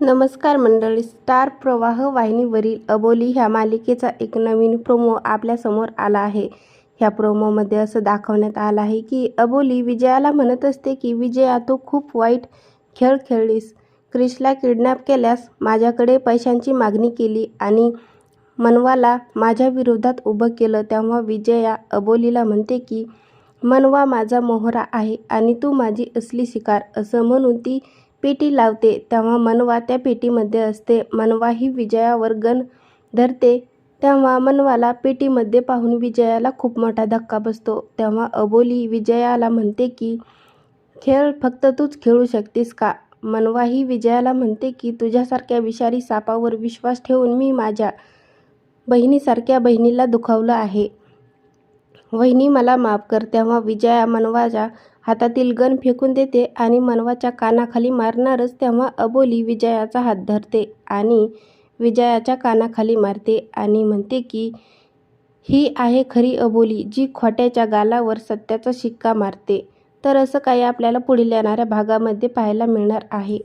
नमस्कार मंडळी. स्टार प्रवाह वाहिनीवरील अबोली ह्या मालिकेचा एक नवीन प्रोमो आपल्यासमोर आला आहे. ह्या प्रोमोमध्ये असं दाखवण्यात आलं आहे की अबोली विजयाला म्हणत असते की विजया तू खूप वाईट खेळ खेळलीस. क्रिशला किडनॅप केल्यास माझ्याकडे पैशांची मागणी केली आणि मनवाला माझ्या विरोधात उभं केलं. तेव्हा विजया अबोलीला म्हणते की मनवा माझा मोहरा आहे आणि तू माझी असली शिकार. असं म्हणून ती पेटी लावते तेव्हा मनवा त्या पेटीमध्ये असते. मनवा ही विजयावर गण धरते. तेव्हा मनवाला पेटीमध्ये पाहून विजयाला खूप मोठा धक्का बसतो. तेव्हा अबोली विजयाला म्हणते की खेळ फक्त तूच खेळू शकतेस का? मनवा ही विजयाला म्हणते की तुझ्यासारख्या विषारी सापावर विश्वास ठेवून मी माझ्या बहिणीसारख्या बहिणीला दुखावलं आहे. वहिनी मला माफ कर तेव्हा विजया मनवाच्या हातातील गन फेकून देते आणि मनवाच्या कानाखाली मारणारच तेव्हा अबोली विजयाचा हात धरते आणि विजयाच्या कानाखाली मारते आणि म्हणते की ही आहे खरी अबोली जी खोट्याच्या गालावर सत्याचा शिक्का मारते. तर असं काही आपल्याला पुढील येणाऱ्या भागामध्ये पाहायला मिळणार आहे.